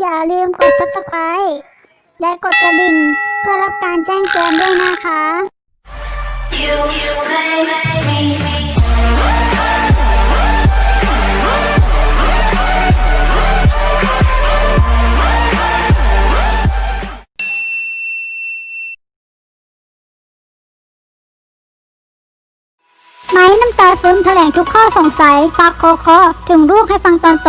อย่าลืมกด subscribe และกดกระดิ่ง เพื่อรับการแจ้งเตือนด้วยนะคะ You make me ไม้น้ำตาซึมแถลงทุกข้อสงสัยฝากคอคอถึงลูกให้ฟังตอนโต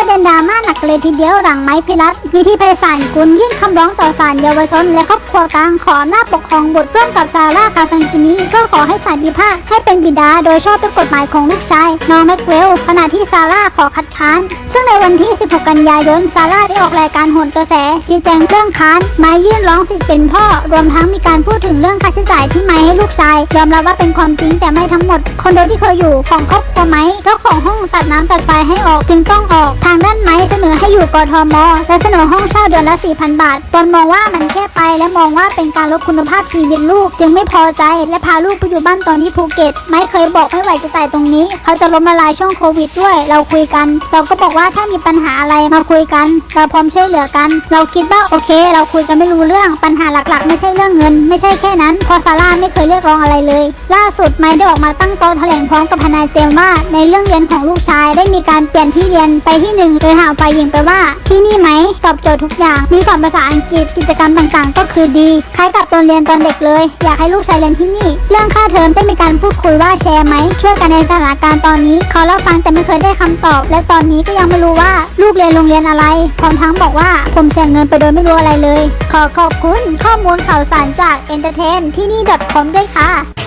ประเด็นดราม่าหนักเลยทีเดียวหลังไม้พิรัตมีที่ไพศาลกุลยื่นคำร้องต่อศาลเยาวชน และครอบครัวกลางขอหน้าปกครองบุตรร่วมกับซาร่าคาซังกินีก็ขอให้ศาลพิพากษาให้เป็นบิดา โดยชอบด้วยกฎหมายของลูกชายน้องแม็กเวลขณะที่ซาร่าขอคัดค้าน ซึ่งในวันที่ 16 กันยายนซาร่าได้ออกรายการโหนกระแสชี้แจงเรื่องค้านไม้ยื่นร้องสิทธิ์เป็นพ่อ รวมทั้งมีการพูดถึงเรื่อง จ่ายที่ไม้ให้ลูกชาย ยอมรับว่าเป็นความจริงแต่ไม่ทั้งหมด คอนโดที่เคยอยู่ของครอบครัวไม้เจ้าของห้องตัดน้ำตัดไฟให้ออกจึงต้องออกทางด้านไม้เสนอ อยู่กทม และเสนอห้องเช่าเดือนละ 4,000 บาท ตนมองว่ามันแค่ไป และมองว่าเป็นการลดคุณภาพชีวิตลูก จึงไม่พอใจ และพาลูกไปอยู่บ้านตอนที่ภูเก็ต ไม้เคยบอกไม่ไหวจะจ่ายตรงนี้ เขาจะล้มละลายช่วงโควิดด้วย เราคุยกัน เราก็บอกว่าถ้ามีปัญหาอะไรมาคุยกัน เราพร้อมช่วยเหลือกัน เราคิดว่าโอเค เราคุยกันไม่รู้เรื่อง ปัญหาหลักๆ ไม่ใช่เรื่องเงิน ไม่ใช่แค่นั้น พอซาร่าไม่เคยเรียกร้องอะไรเลย ล่าสุดไม้ได้ออกมาตั้งโต๊ะแถลงพร้อมกับทนายเจมว่าในเรื่องเรียนของลูกชายได้มีการเปลี่ยนที่เรียนไปที่หนึ่งโดยถาฝ่ายหญิงไปว่าที่นี่ไหมตอบโจทย์ทุกอย่าง มีสอนภาษาอังกฤษกิจกรรมต่างๆ ก็คือดี คล้ายกับตอนเรียนตอนเด็กเลย อยากให้ลูกชายเรียนที่นี่ เรื่องค่าเทอมได้มีการพูดคุยว่าแชร์ไหม ช่วยกันในสถานการณ์ตอนนี้ เขาเล่าฟังแต่ไม่เคยได้คำตอบ และตอนนี้ก็ยังไม่รู้ว่าลูกเรียนโรงเรียนอะไร พร้อมทั้งบอกว่าผมเสียเงินไปโดยไม่รู้อะไรเลย ขอขอบคุณข้อมูลข่าวสารจาก entertain ที่นี่ .com ด้วยค่ะ